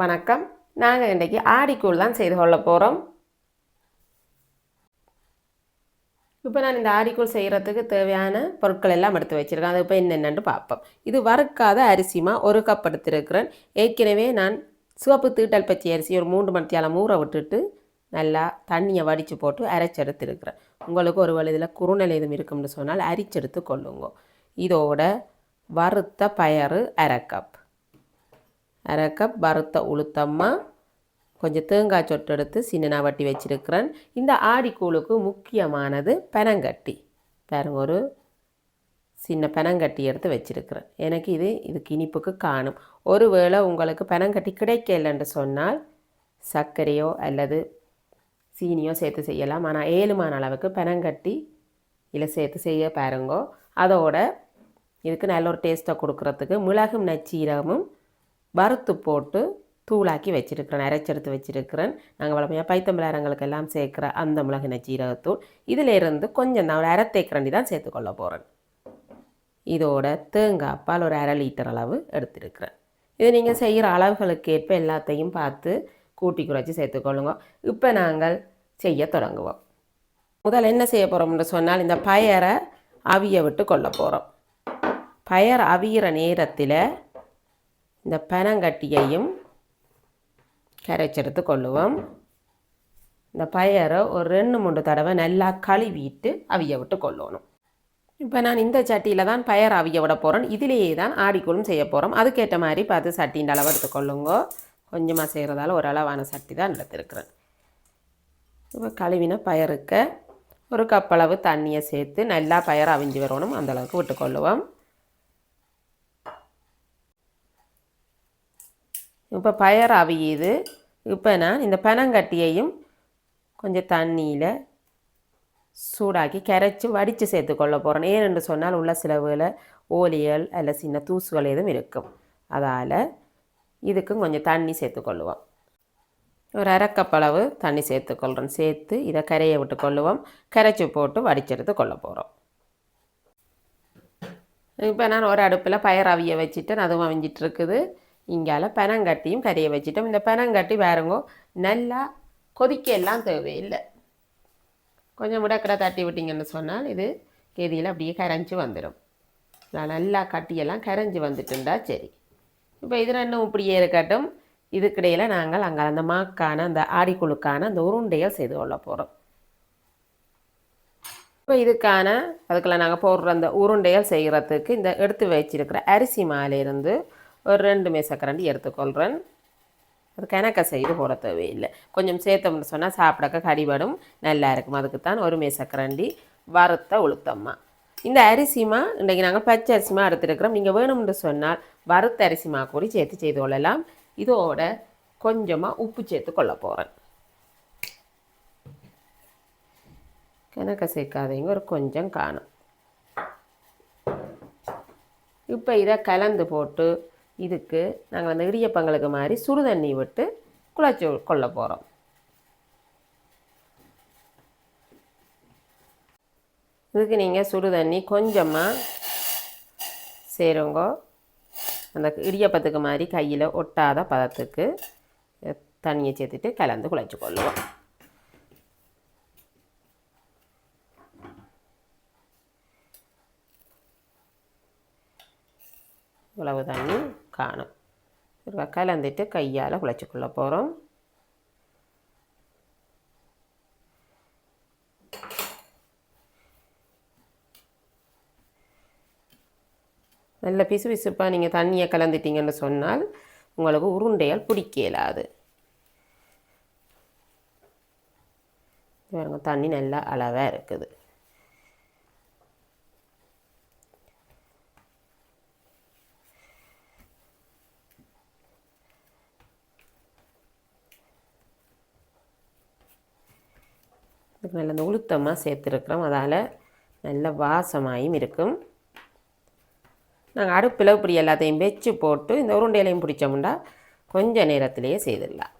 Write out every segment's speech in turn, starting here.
வணக்கம். நாங்கள் இன்றைக்கி ஆடிக்கூழ் தான் செய்து கொள்ள போகிறோம் இப்போ நான் இந்த ஆடிக்கூழ் செய்கிறதுக்கு தேவையான பொருட்கள் எல்லாம் எடுத்து வச்சுருக்கேன். அது இப்போ என்னென்னு பார்ப்போம். இது வறுக்காத அரிசிமா ஒரு கப் எடுத்துருக்கிறேன். ஏற்கனவே நான் சிவப்பு தீட்டல் பச்சை அரிசி ஒரு மூன்று மணித்தியாலம் ஊற விட்டுட்டு நல்லா தண்ணியை வடித்து போட்டு அரைச்செடுத்துருக்கிறேன் உங்களுக்கு ஒரு வேளை இதில் குறுநல் எதுவும் இருக்கும்னு சொன்னால் அரிச்செடுத்து கொள்ளுங்க. இதோட வறுத்த பயறு அரை கப். அரை கப் வறுத்த உளுத்தம்மா கொஞ்சம் தேங்காய் சொட்டு எடுத்து சின்னனா வட்டி வச்சுருக்கிறேன். இந்த ஆடிக்கூழுக்கு முக்கியமானது பனங்கட்டி. பாருங்க ஒரு சின்ன பனங்கட்டி எடுத்து வச்சிருக்கிறேன். எனக்கு இது இதுக்கு இனிப்புக்கு காணும். ஒருவேளை உங்களுக்கு பனங்கட்டி கிடைக்கலன்னு சொன்னால் சர்க்கரையோ அல்லது சீனியோ சேர்த்து செய்யலாம். ஆனால் ஏழுமான அளவுக்கு பனங்கட்டி இல்லை சேர்த்து செய்ய பாருங்கோ. அதோட இதுக்கு நல்ல ஒரு டேஸ்ட்டை கொடுக்குறதுக்கு மிளகும் நச்சீரகமும் வறுத்து போட்டு தூளாக்கி வச்சுருக்கிறேன் அரைச்செடுத்து வச்சுருக்கிறேன். நாங்கள் வளமையாக பைத்தம்பளாரங்களுக்கு எல்லாம் சேர்க்குற அந்த மிளகின ஜீரகத்தூள். இதில் இருந்து கொஞ்சம் நான் ஒரு அரை தேக்கரண்டி தான் சேர்த்துக்கொள்ள போகிறேன் இதோட தேங்காய் பால் ஒரு அரை லிட்டர் அளவு எடுத்துருக்கிறேன். இது நீங்கள் செய்கிற அளவுகளுக்கு ஏற்ப எல்லாத்தையும் பார்த்து கூட்டி குறைச்சி சேர்த்துக்கொள்ளுங்க. இப்போ நாங்கள் செய்ய தொடங்குவோம். முதல்ல என்ன செய்ய போகிறோம்னு சொன்னால் இந்த பயரை அவிய விட்டு கொள்ள போகிறோம் பயர் அவியிற நேரத்தில் இந்த பனங்கட்டியையும் கரைச்செடுத்து கொள்ளுவோம். இந்த பயரை ஒரு ரெண்டு மூன்று தடவை நல்லா கழுவிட்டு அவிய விட்டு கொள்ளணும். இப்போ நான் இந்த சட்டியில் தான் பயர் அவிய விட போகிறேன் இதிலேயே தான் ஆடிக்குழும் செய்ய போகிறோம் அதுக்கேற்ற மாதிரி பார்த்து சட்டியின் அளவு எடுத்துக்கொள்ளுங்க கொஞ்சமாக செய்கிறதால ஒரு அளவான சட்டி தான் எடுத்துருக்குறேன். இப்போ கழுவின பயருக்கு ஒரு கப்பளவு தண்ணியை சேர்த்து நல்லா பயர் அவிஞ்சு வரணும். அந்தளவுக்கு விட்டுக்கொள்ளுவோம் இப்போ பயர் அவியுது இப்போ நான் இந்த பனங்கட்டியையும் கொஞ்சம் தண்ணியில் சூடாக்கி கரைச்சி வடித்து சேர்த்துக்கொள்ள போகிறேன் ஏனென்று சொன்னால் உள்ள சில ஓலியல் அல்ல சின்ன தூசுகள் எதுவும் இருக்கும். அதால் இதுக்கும் கொஞ்சம் தண்ணி சேர்த்துக்கொள்ளுவோம் ஒரு அரைக்கப்பளவு தண்ணி சேர்த்துக்கொள்கிறோம் சேர்த்து இதை கரையை விட்டு கொள்ளுவோம். கரைச்சி போட்டு வடிச்செடுத்து கொள்ள போகிறோம் இப்போ நான் ஒரு அடுப்பில் பயர் அவிய வச்சுட்டு அதுவும் அவிஞ்சிட்ருக்குது இருக்குது. இங்கால பனங்கட்டியும் கரையை வச்சுட்டோம். இந்த பனங்கட்டி பாருங்கோ நல்லா கொதிக்க எல்லாம் தேவையில்லை. கொஞ்சம் முடக்கடை தட்டி விட்டிங்கன்னு சொன்னால் இது கெதியில் அப்படியே கரைஞ்சி வந்துடும் நல்லா கட்டியெல்லாம் கரைஞ்சி வந்துட்டுண்டா சரி. இப்போ இது ரெண்டும் இப்படியே இருக்கட்டும். இதுக்கிடையில் நாங்கள் அங்கே அந்த மாக்கான அந்த ஆடிக்குழுக்கான அந்த உருண்டையை செய்து கொள்ள போகிறோம் இப்போ இதுக்கான அதுக்குள்ள நாங்கள் போடுற அந்த உருண்டைகள் செய்கிறதுக்கு இந்த எடுத்து வச்சிருக்கிற அரிசி மாலையிருந்து ஒரு ரெண்டு மேசக்கரண்டி எடுத்துக்கொள்கிறேன் அது கணக்க செய்து போட தேவையில்லை. கொஞ்சம் சேர்த்தோம்னு சொன்னால் சாப்பிடக்க கடிபடும். நல்லா இருக்கும். அதுக்கு தான் ஒரு மேசக்கரண்டி. வறுத்த உளுத்தம்மா. இந்த அரிசிமா இன்றைக்கி நாங்கள் பச்சை அரிசிமா எடுத்துருக்கிறோம் நீங்கள் வேணும்னு சொன்னால் வறுத்த அரிசிமா கூட சேர்த்து செய்து கொள்ளலாம். இதோட கொஞ்சமாக உப்பு சேர்த்து கொள்ள போகிறேன் கணக்க சேர்க்காதீங்க. ஒரு கொஞ்சம் காணும். இப்போ இதை கலந்து போட்டு இதுக்கு நாங்கள் அந்த இடியப்பங்களுக்கு மாதிரி சுடு தண்ணி விட்டு குழச்சி கொள்ள போகிறோம் இதுக்கு நீங்கள் சுடு தண்ணி கொஞ்சமாக சேருங்க. அந்த இடியப்பத்துக்கு மாதிரி கையில் ஒட்டாத பதத்துக்கு தண்ணியை சேர்த்துட்டு கலந்து குழைச்சி கொள்ளுவோம். இவ்வளவு தண்ணி. காணும். கலந்துட்டு கையால் குழச்சிக்கொள்ள போகிறோம் நல்ல பிசு பிசுப்பாக நீங்கள் தண்ணியை கலந்துட்டீங்கன்னு சொன்னால் உங்களுக்கு உருண்டையால் பிடிக்க இயலாது. தண்ணி நல்லா அளவாக இருக்குது. அதுக்கு நல்ல உளுத்தமாக சேர்த்துருக்குறோம். அதால் நல்ல வாசமாயும் இருக்கும். நாங்கள் அடுப்பில் இப்படி எல்லாத்தையும் வச்சு போட்டு இந்த உருண்டையிலையும் பிடிச்சோம்னா கொஞ்சம் நேரத்திலேயே செய்திடலாம்.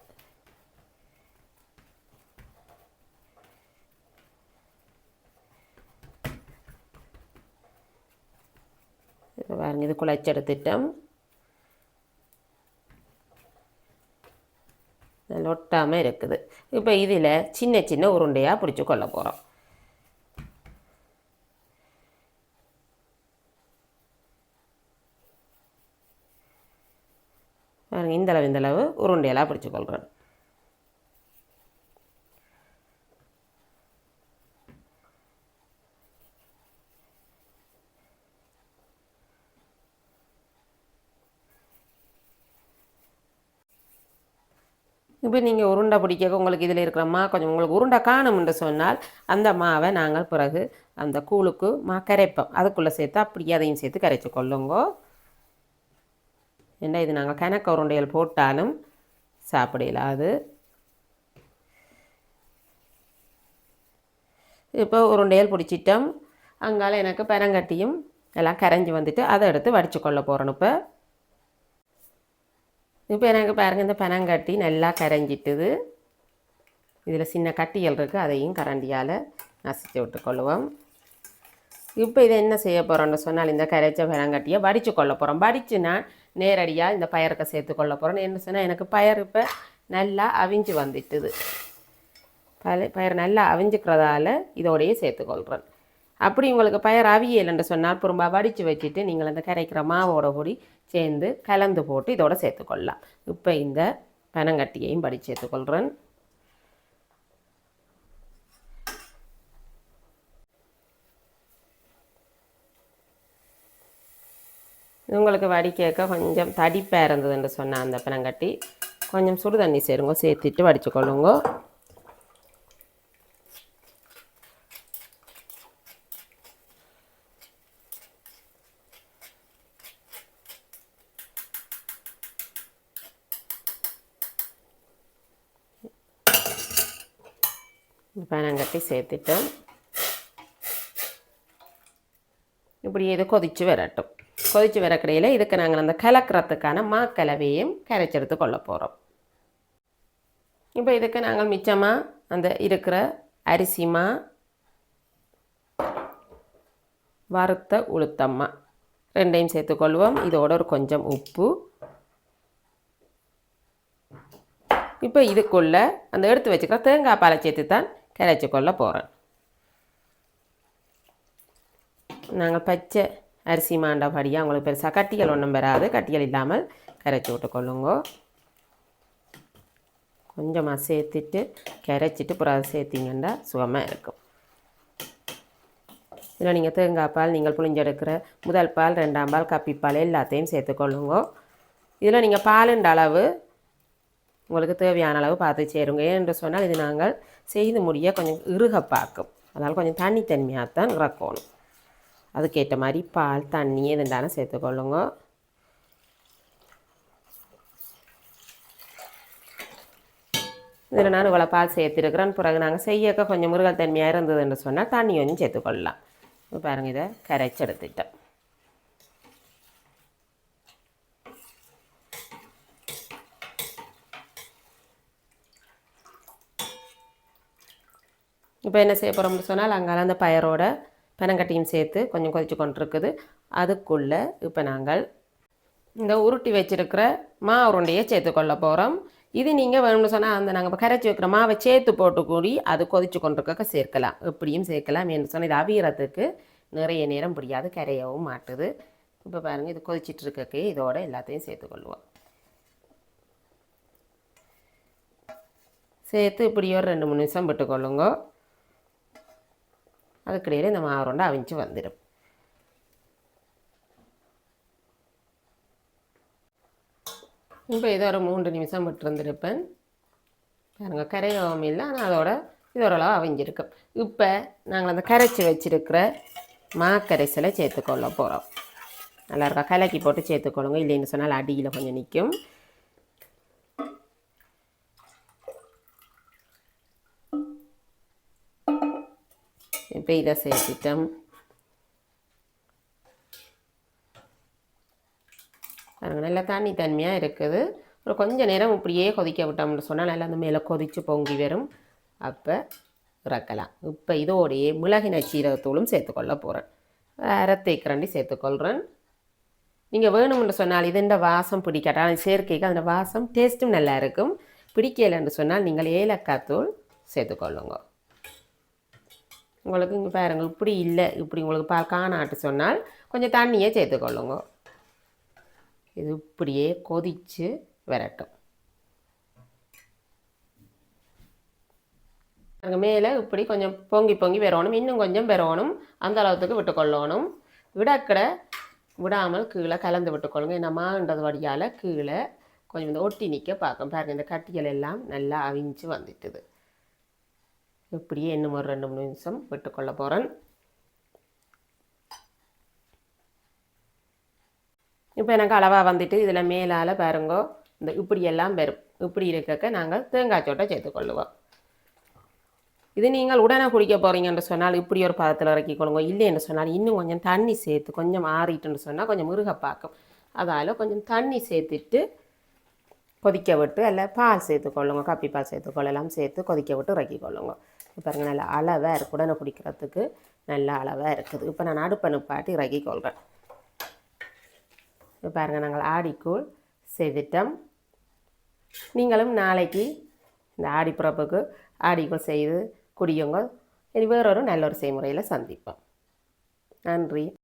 இப்போ பாருங்க இது குழைச்செடுத்துட்டோம். ஒட்டாமல் இருக்குது. இப்போ இதில் சின்ன சின்ன உருண்டையாக பிடிச்சி கொள்ள போகிறோம் பாருங்கள் இந்த அளவு இந்த அளவு உருண்டையெல்லாம் பிடிச்சி கொள்கிறேன் இப்போ நீங்கள் உருண்டை பிடிக்க உங்களுக்கு இதில் இருக்கிற மா கொஞ்சம் உங்களுக்கு உருண்டை காணும்னு சொன்னால் அந்த மாவை நாங்கள் பிறகு அந்த கூழுக்கு மா கரைப்போம். அதுக்குள்ளே சேர்த்து அப்படியே அதையும் சேர்த்து கரைச்சி கொள்ளுங்கோ. ஏன்னா இது நாங்கள் கணக்க உருண்டைகள் போட்டாலும் சாப்பிடலாம் அது. இப்போ உருண்டையல் பிடிச்சிட்டோம். அங்கால எனக்கு பெரங்கட்டியும் எல்லாம் கரைஞ்சி வந்துட்டு அதை எடுத்து வடித்து கொள்ள போகிறோம் இப்போ. இப்போ எனக்கு பாருங்கள் இந்த பனங்கட்டி நல்லா கரைஞ்சிட்டுது. இதில் சின்ன கட்டிகள் இருக்குது அதையும் கரண்டியால் நசிச்சு விட்டுக்கொள்ளுவோம். இப்போ இதை என்ன செய்ய போகிறோம்னு சொன்னால் இந்த கரைச்ச பனங்கட்டியை வடித்து கொள்ள போகிறோம் வடிச்சுனா நான் நேரடியாக இந்த பயருக்கு சேர்த்து கொள்ள போகிறோம் என்ன சொன்னால் எனக்கு பயர் இப்போ நல்லா அவிஞ்சு வந்துட்டுது. பல பயிர் நல்லா அவிஞ்சுக்கிறதால இதோடையே சேர்த்துக்கொள்கிறேன் அப்படி உங்களுக்கு பயிர் அவியலைன்னு சொன்னால் திரும்ப வடித்து வச்சுட்டு நீங்கள் அந்த கரைக்கிற மாவோட கூடி சேர்ந்து கலந்து போட்டு இதோட சேர்த்துக்கொள்ளலாம். இப்போ இந்த பனங்கட்டியையும் படி சேர்த்துக்கொள்கிறேன் உங்களுக்கு வடிக்க கொஞ்சம் தடிப்பாக இருந்ததுன்னு சொன்னால் அந்த பனங்கட்டி கொஞ்சம் சுடு தண்ணி சேருங்க சேர்த்துட்டு வடித்து கொள்ளுங்க பனங்கட்டி சேர்த்துட்டு இப்படி இது கொதித்து வரட்டும் கொதித்து வரக்கடையில் இதுக்கு நாங்கள் அந்த கலக்கிறதுக்கான மாக்கலவையும் கரைச்செடுத்து கொள்ள போகிறோம் இப்போ இதுக்கு நாங்கள் மிச்சமாக அந்த இருக்கிற அரிசிமா வறுத்த உளுத்தம்மா ரெண்டையும் சேர்த்துக்கொள்வோம் இதோட ஒரு கொஞ்சம் உப்பு இப்போ இதுக்குள்ளே அந்த எடுத்து வச்சுக்கிற தேங்காய் பாலை சேர்த்து தான் கரைச்சி கொள்ள போகிறேன் நாங்கள் பச்சை அரிசி மாண்டபடியாக உங்களுக்கு பெருசாக கட்டிகள் ஒன்றும் வராது கட்டிகள் இல்லாமல் கரைச்சி விட்டுக்கொள்ளுங்க கொஞ்சமாக சேர்த்துட்டு கரைச்சிட்டு அப்புறம் சேர்த்திங்கன்னா சுகமாக இருக்கும் இதில் நீங்கள் தேங்காய் பால் நீங்கள் புளிஞ்செடுக்கிற முதல் பால் ரெண்டாம் பால் கப்பிப்பால் எல்லாத்தையும் சேர்த்துக்கொள்ளுங்க இதில் நீங்கள் பாலுன்ற அளவு உங்களுக்கு தேவையான அளவு பார்த்து சேருங்க என்று சொன்னால் இது நாங்கள் செய்து முடிய கொஞ்சம் இறுக பார்க்கும். அதனால் கொஞ்சம் தனித்தன்மையாக தான் இறக்கணும். அதுக்கேற்ற மாதிரி பால் தண்ணி எதுண்டாலும் சேர்த்துக்கொள்ளுங்க இதில் நான் இவ்வளோ பால் சேர்த்துருக்குறேன். பிறகு நாங்கள் செய்யக்க கொஞ்சம் முருகல் தன்மையாக இருந்ததுன்னு சொன்னால் தண்ணி கொஞ்சம் சேர்த்துக்கொள்ளலாம் இப்போ பாருங்கள் இதை கரைச்சி எடுத்துட்டேன் இப்போ என்ன செய்ய போகிறோம்னு சொன்னால் அங்கே அந்த பயரோட பனங்கட்டியும் சேர்த்து கொஞ்சம் கொதிச்சு கொண்டிருக்குது. அதுக்குள்ளே இப்போ நாங்கள் இந்த உருட்டி வச்சுருக்கிற மா உருண்டையை சேர்த்துக்கொள்ள போகிறோம் இது நீங்கள் வேணும்னு சொன்னால் அந்த நாங்கள் இப்போ கரைச்சி வைக்கிற மாவை சேர்த்து போட்டு கூடி அது கொதிச்சு கொண்டிருக்க சேர்க்கலாம். எப்படியும் சேர்க்கலாம் என்று சொன்னால் இது அவியறதுக்கு நிறைய நேரம் பிடியாது கரையவும் மாட்டுது. இப்போ பாருங்கள் இது கொதிச்சிட்டு இருக்கக்கே இதோட எல்லாத்தையும் சேர்த்துக்கொள்வோம் சேர்த்து இப்படி ஒரு ரெண்டு மூணு நிமிஷம் விட்டுக்கொள்ளுங்க அதுக்கிடையில் இந்த மாவுருண்டை அவிஞ்சு வந்துடும் இப்போ இதை ஒரு மூன்று நிமிஷம் விட்டுருந்துருப்பேன் பாருங்கள் கரையவும் இல்லை ஆனால் அதோட இதோரளவு அவிஞ்சிருக்கும். இப்போ நாங்கள் அந்த கரைச்சி வச்சுருக்கிற மாக்கரைசலை சேர்த்துக்கொள்ள போகிறோம். நல்லா இருக்கா? கலக்கி போட்டு சேர்த்துக்கொள்ளுங்க. இல்லைன்னு சொன்னால் அடியில் கொஞ்சம் நிற்கும். இப்போ இதை சேர்த்துட்டோம் பாருங்க நல்லா தண்ணி தன்மையாக இருக்குது ஒரு கொஞ்ச நேரம் இப்படியே கொதிக்க விட்டோம்னு சொன்னால் நல்லா அந்த மேலே கொதித்து பொங்கி வரும் அப்போ இறக்கலாம் இப்போ இதோடையே மிளகின சீரகத்தூளும் சேர்த்துக்கொள்ள போகிறேன் அரை தேக்கரண்டி சேர்த்துக்கொள்கிறேன் நீங்கள் வேணும்னு சொன்னால் இது இந்த வாசம் பிடிக்காட்டா சேர்க்கைக்கு அந்த வாசம் டேஸ்ட்டும் நல்லா இருக்கும் பிடிக்கலைன்னு சொன்னால் நீங்கள் ஏலக்காய் தூள் சேர்த்துக்கொள்ளுங்க உங்களுக்கு இங்கே பாருங்க இப்படி இல்லை. இப்படி உங்களுக்கு பால் காணாட்டு சொன்னால் கொஞ்சம் தண்ணியே சேர்த்துக்கொள்ளுங்க இது இப்படியே கொதித்து வரட்டும். அங்கே மேலே இப்படி கொஞ்சம் பொங்கி பொங்கி வரணும். இன்னும் கொஞ்சம் பெறணும் அந்த அளவுக்கு விட்டுக்கொள்ளணும் விடக்கட விடாமல் கீழே கலந்து விட்டுக்கொள்ளுங்க என்ன மாண்டது வழியால் கீழே கொஞ்சம் இந்த ஒட்டி நிற்க பார்க்கும். பாருங்கள் இந்த கட்டிகள் எல்லாம் நல்லா அவிஞ்சு வந்துட்டுது. இப்படியே இன்னும் ஒரு ரெண்டு மூணு நிமிஷம் விட்டுக்கொள்ள போகிறேன் இப்போ எனக்கு அளவாக வந்துட்டு இதில் மேலால் பாருங்கோ. இந்த இப்படியெல்லாம் வரும். இப்படி இருக்க நாங்கள் தேங்காய் சோட்டை சேர்த்துக்கொள்ளுவோம் இது நீங்கள் உடனே குடிக்க போகிறீங்கன்னு சொன்னால் இப்படி ஒரு பதத்தில் இறக்கி கொள்ளுங்க. இல்லைன்னு சொன்னால் இன்னும் கொஞ்சம் தண்ணி சேர்த்து கொஞ்சம் ஆறிட்டுன்னு சொன்னால் கொஞ்சம் முருக பார்க்கும் அதால் கொஞ்சம் தண்ணி சேர்த்துட்டு கொதிக்க விட்டு அல்ல பால் சேர்த்துக்கொள்ளுங்க கப்பி பால் சேர்த்துக்கொள்ளலாம் சேர்த்து கொதிக்க விட்டு இறக்கி கொள்ளுங்க. பாருங்கள் நல்லா அளவாக இருக்கு. உடனே பிடிக்கிறதுக்கு நல்ல அளவாக இருக்குது. இப்போ நான் அடுப்பை நிப்பாட்டி இறக்கி கொள்கிறேன் இப்போ பாருங்கள் நாங்கள் ஆடிக்கூழ் செய்துட்டோம் நீங்களும் நாளைக்கு இந்த ஆடிப்பிறப்புக்கு ஆடிக்கூழ் செய்து குடியுங்க இனி வேறொரு நல்ல ஒரு செய்முறையில் சந்திப்போம். நன்றி.